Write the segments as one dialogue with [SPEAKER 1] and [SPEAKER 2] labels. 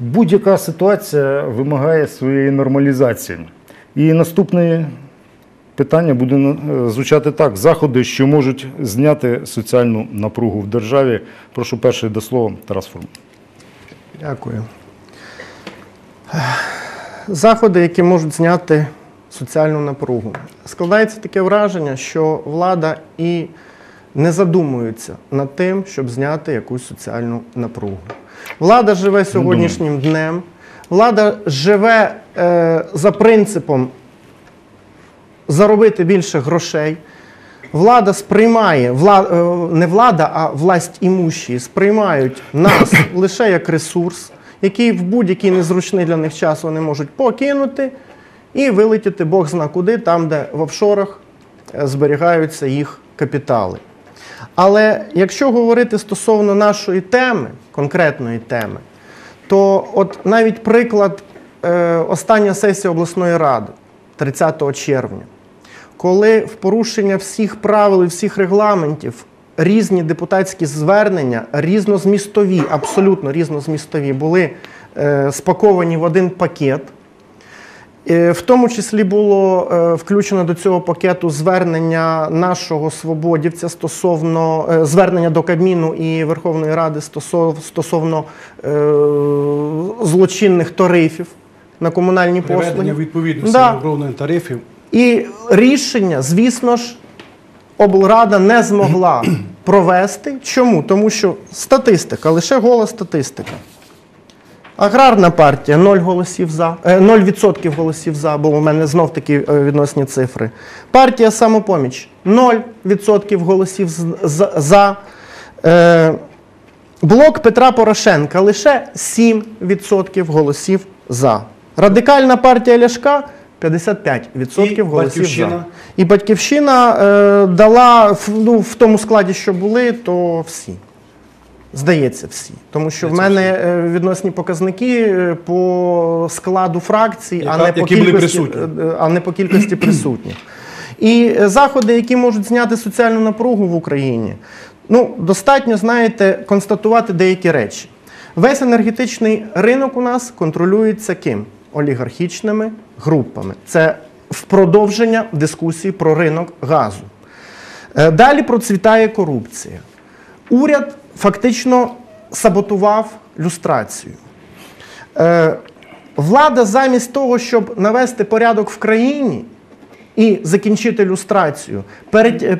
[SPEAKER 1] Будь-яка ситуація вимагає своєї нормалізації. І наступне питання буде е, звучати так: заходи, що можуть зняти соціальну напругу в державі. Прошу перший до слова Тарас Форм.
[SPEAKER 2] Дякую. Заходи, які можуть зняти соціальну напругу. Складається таке враження, що влада і не задумується над тим, щоб зняти якусь соціальну напругу. Влада живе сьогоднішнім днем, влада живе е, за принципом заробити більше грошей. Влада сприймає, вла, е, не влада, а власть імущі сприймають нас лише як ресурс, який в будь-який незручний для них час вони можуть покинути і вилетіти Бог зна куди, там, де в офшорах е, зберігаються їх капітали. Але якщо говорити стосовно нашої теми, конкретної теми, то от навіть приклад е, остання сесія обласної ради 30 червня, коли в порушення всіх правил і всіх регламентів різні депутатські звернення, різнозмістові, абсолютно різнозмістові, були е, спаковані в один пакет. Е, В тому числі було е, включено до цього пакету звернення нашого свободівця стосовно е, звернення до Кабміну і Верховної Ради стосов- стосовно е, злочинних тарифів на комунальні
[SPEAKER 3] Приведення
[SPEAKER 2] послуги.
[SPEAKER 3] відповідності
[SPEAKER 2] Да.
[SPEAKER 3] до тарифів.
[SPEAKER 2] І рішення, звісно ж, облрада не змогла провести. Чому? Тому що статистика, лише гола статистика. Аграрна партія 0 голосів за, е, 0% голосів за, бо у мене знов такі е, відносні цифри. Партія самопоміч 0% голосів з- з- за. Е, Блок Петра Порошенка лише 7% голосів за. Радикальна партія Ляшка 55%
[SPEAKER 3] І
[SPEAKER 2] голосів за. І батьківщина е, дала ну, в тому складі, що були, то всі. Здається, всі. Тому що в мене е, відносні показники е, по складу фракцій, а, не по кількості, е, а не по кількості присутніх. І заходи, які можуть зняти соціальну напругу в Україні, ну, достатньо, знаєте, констатувати деякі речі. Весь енергетичний ринок у нас контролюється ким? Олігархічними групами. Це в продовження дискусії про ринок газу. Далі процвітає корупція. Уряд фактично саботував люстрацію. Е, Влада замість того, щоб навести порядок в країні і закінчити люстрацію,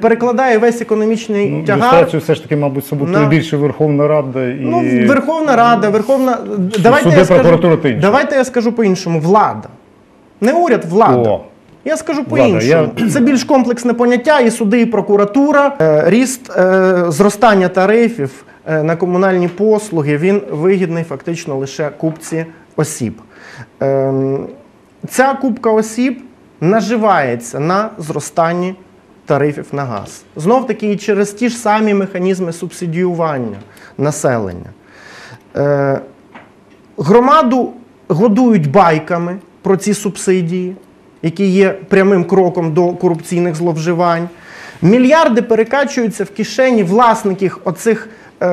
[SPEAKER 2] перекладає весь економічний
[SPEAKER 1] Ну,
[SPEAKER 2] тягар.
[SPEAKER 1] Люстрацію все ж таки, мабуть, саботує
[SPEAKER 2] На-
[SPEAKER 1] більше Верховна Рада і
[SPEAKER 2] Ну, Верховна Рада, Верховна. Давайте
[SPEAKER 1] суди,
[SPEAKER 2] я, скажу, давайте я скажу по-іншому. Влада. Не уряд, влада.
[SPEAKER 1] О.
[SPEAKER 2] Я скажу по-іншому. Це більш комплексне поняття, і суди, і прокуратура. Е, Ріст е, зростання тарифів е, на комунальні послуги він вигідний фактично лише купці осіб. Ем, Ця купка осіб наживається на зростанні тарифів на газ. Знов таки і через ті ж самі механізми субсидіювання населення. Громаду годують байками про ці субсидії, які є прямим кроком до корупційних зловживань. Мільярди перекачуються в кишені власників оцих е,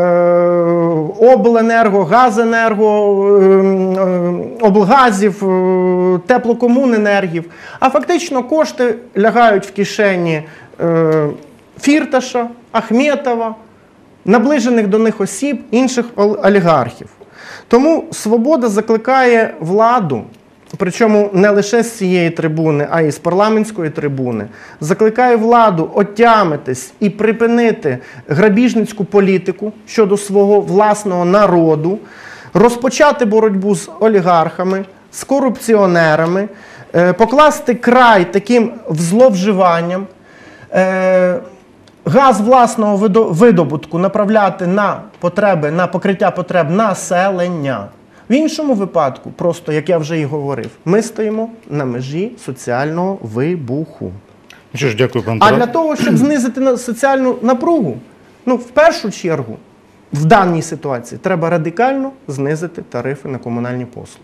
[SPEAKER 2] обленерго, газенерго, е, е, облгазів, е, теплокомуненергів. А фактично кошти лягають в кишені е, Фірташа, Ахметова, наближених до них осіб, інших олігархів. Тому свобода закликає владу, причому не лише з цієї трибуни, а й з парламентської трибуни, закликає владу отямитись і припинити грабіжницьку політику щодо свого власного народу, розпочати боротьбу з олігархами, з корупціонерами, е, покласти край таким зловживанням. Е, газ власного видобутку направляти на потреби, на покриття потреб населення. В іншому випадку, просто як я вже і говорив, ми стоїмо на межі соціального вибуху.
[SPEAKER 1] Ну що ж, дякую, пан
[SPEAKER 2] А
[SPEAKER 1] Тарас.
[SPEAKER 2] для того, щоб знизити на- соціальну напругу, ну в першу чергу, в даній ситуації треба радикально знизити тарифи на комунальні послуги.